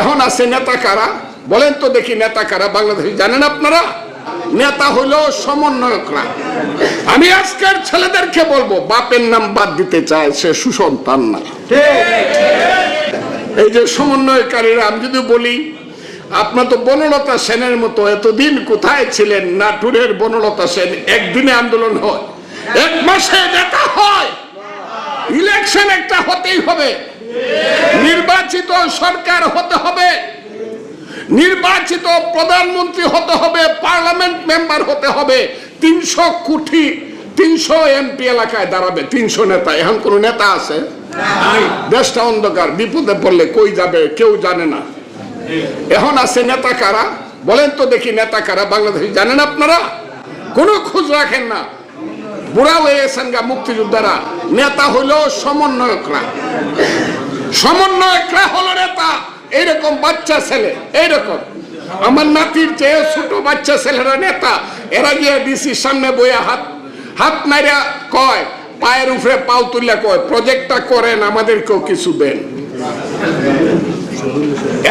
এখন আছে নেতা কারা? বলেন তো দেখি নেতা কারা বাংলাদেশে জানেন আপনারা? নেতা হইল সমন্বয়করা। আমি আজকের ছেলেদেরকে বলব, বাপের নাম বাদ দিতে চায় সে সুসন্তান না। এই যে সমন্বয়কারীরা, আমি যদি বলি, আপনার তো বনলতা সেনের মতো এতদিন কোথায় ছিলেন? নাটুরের বনলতা সেন একদিনে আন্দোলন হয়, এক মাসে নেতা হয়। ইলেকশন একটা হতেই হবে। নির্বাচিত সরকার হতে হবে। নির্বাচিত প্রধানমন্ত্রী হতে হবে, পার্লামেন্ট মেম্বার হতে হবে। তিনশো কোটি তিনশো এমপি এলাকায় দাঁড়াবে, তিনশো নেতা। এখন কোন নেতা আছে? দেশটা অন্ধকার, বিপদে পড়লে কই যাবে, কেউ জানে না। এখন আছে নেতা কারা? বলেন তো দেখি নেতা কারা? বাংলাদেশে জানেন আপনারা? কোনো খোঁজ রাখেন না। বুড়া হয়ে গেছেন গা মুক্তিযোদ্ধারা, নেতা হইল সমন্বয়করা। সমন্বয়করা হলো নেতা, এইরকম বাচ্চা ছেলে, এইরকম। আমার নাতির চেয়ে ছোট বাচ্চা ছেলেরা নেতা, এরা গিয়ে ডিসির সামনে বইয়া হাত হাত মারিয়া কয়, পায়ের উপরে পাও তুললে কয়, প্রজেক্টটা করেন, আমাদেরকেও কিছু দেন।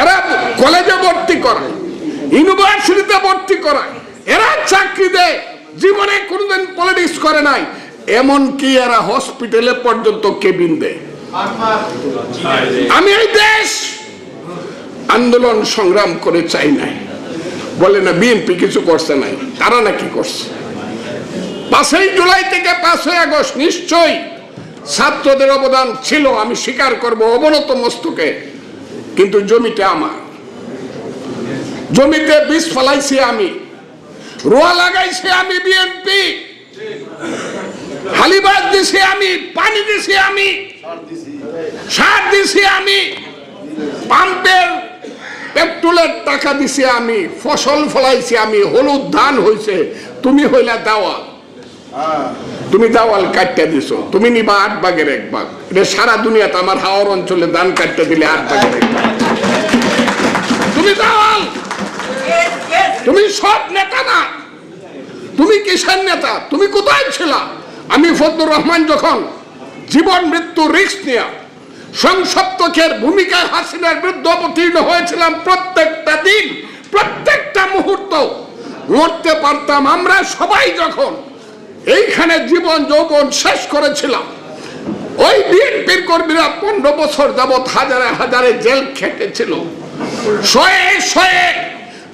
এরা কলেজে ভর্তি করায়, ইউনিভার্সিটিতে ভর্তি করায়, এরা চাকরি দেয়। জীবনে কোনোদিন পলিটিক্স করে নাই। এমনকি এরা হসপিটালে পর্যন্ত কেবিন দেয়। আমি এই দেশ আন্দোলন সংগ্রাম করে চাই নাই। বলে না বিএনপি কিছু করছে নাই, তারা নাকি করছে। পাঁচই জুলাই থেকে পাঁচই আগস্ট নিশ্চয়ই ছাত্রদের অবদান ছিল, আমি স্বীকার করব অবনত মস্তকে, কিন্তু জমিটা আমার। জমিতে বীজ ফলাইছি আমি। রোয়া লাগাইছে আমি বিএনপি হালিবাদ দিছি আমি, পানি দিছি আমি, সার দিছি আমি, পাম্পের পেট্রোলের টাকা দিছি আমি, ফসল ফলাইছি আমি, হলুদ ধান হইছে। তুমি হইলা দাওয়াল। তুমি দাওয়াল কাটতে দিছো। তুমি নিবা আট বাগের এক বাগ। এটা সারা দুনিয়াতে আমার হাওয়ার অঞ্চলে ধান কাটতে দিলে আট বাগের এক ভাগ। তুমি দাওয়াল! তুমি সব নেতা না। তুমি নেতা? তুমি কোথায় আমি রহমান যখন জীবন, মৃত্যু, রিস্ক নিয়ে সংসপ্তকের ভূমিকায় হাসিনার বিরুদ্ধে অবতীর্ণ হয়েছিলাম প্রত্যেকটা দিন, প্রত্যেকটা মুহূর্ত, লড়তে পারতাম আমরা সবাই যখন এইখানে জীবন, যৌবন শেষ করেছিলাম। ওই বিএনপির কর্মীরা পনেরো বছর যাবৎ হাজারে হাজারে জেল খেটেছিল। শয়ে শয়ে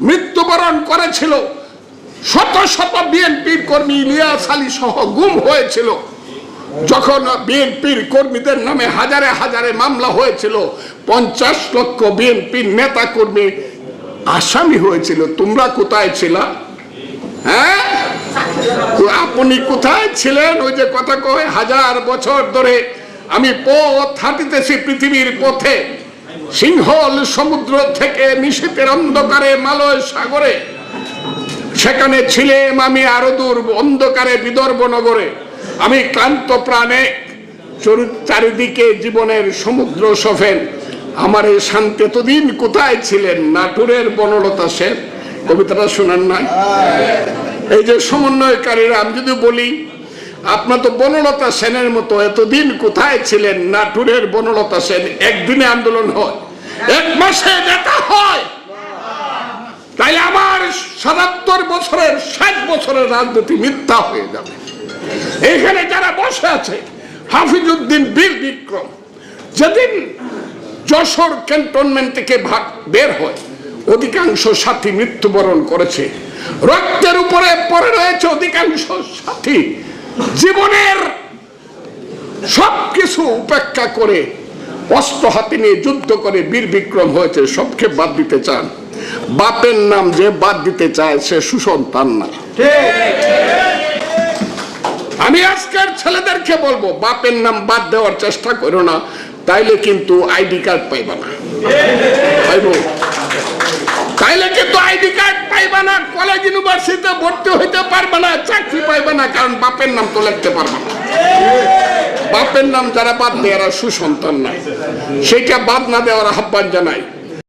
মৃত্যুবরণ করেছিল। শত শত বিএনপির কর্মী ইলিয়াস আলী সহ গুম হয়েছিল। যখন বিএনপির কর্মীদের নামে হাজারে হাজারে মামলা হয়েছিল, পঞ্চাশ লক্ষ বিএনপির নেতা কর্মী আসামি হয়েছিল। তোমরা কোথায় ছিল? হ্যাঁ? আপনি কোথায় ছিলেন? ওই যে কথা কয়, হাজার বছর ধরে আমি পথ হাঁটিতেছি পৃথিবীর পথে। সিংহল সমুদ্র থেকে নিশীতের অন্ধকারে মালয় সাগরে। সেখানে ছিলাম আমি আরও দূর, অন্ধকারে বিদর্ভ নগরে। আমি ক্লান্ত প্রাণে চরু- চারিদিকে জীবনের সমুদ্র সফেন আমার এই শান্তি এতদিন কোথায় ছিলেন? নাটুরের বনলতা সেন। কবিতাটা শোনান নাই? এই যে সমন্বয়কারীরা, আমি যদি বলি আপনার তো বনলতা সেনের মতো এতদিন কোথায় ছিলেন? নাটুরের বনলতা সেন একদিনে আন্দোলন হয়, এক মাসে নেতা হয়। তাই আমার সাতাত্তর বছরের, ষাট বছরের রাজনীতি মিথ্যা হয়ে যাবে। এখানে যারা বসে আছে, হাফিজউদ্দিন, বীর বিক্রম, যেদিন যশোর ক্যান্টনমেন্ট থেকে ভাগ বের হয়, অধিকাংশ সাথী মৃত্যুবরণ করেছে। রক্তের উপরে পড়ে রয়েছে অধিকাংশ সাথী। জীবনের সবকিছু উপেক্ষা করে, অস্ত্র হাতে নিয়ে যুদ্ধ করে বীর বিক্রম হয়েছে, সবকে বাদ দিতে চান। বাপের নাম যে বাদ দিতে চায়, সে সুসন্তান না। আমি আজকের ছেলেদেরকে বলব, বাপের নাম বাদ দেওয়ার চেষ্টা করো না, তাইলে কিন্তু আইডি কার্ড পাইবা না। পাইবো? তাইলে কিন্তু আইডি কার্ড পাইবা না, কলেজ ইউনিভার্সিটিতে ভর্তি হইতে পারবে না, চাকরি পাইবে না, কারণ বাপের নাম তো লিখতে পারবে না। বাপের নাম যারা বাদ দেয় এরা সুসন্তান নাই সেইটা বাদ না দেওয়ার আহ্বান জানাই।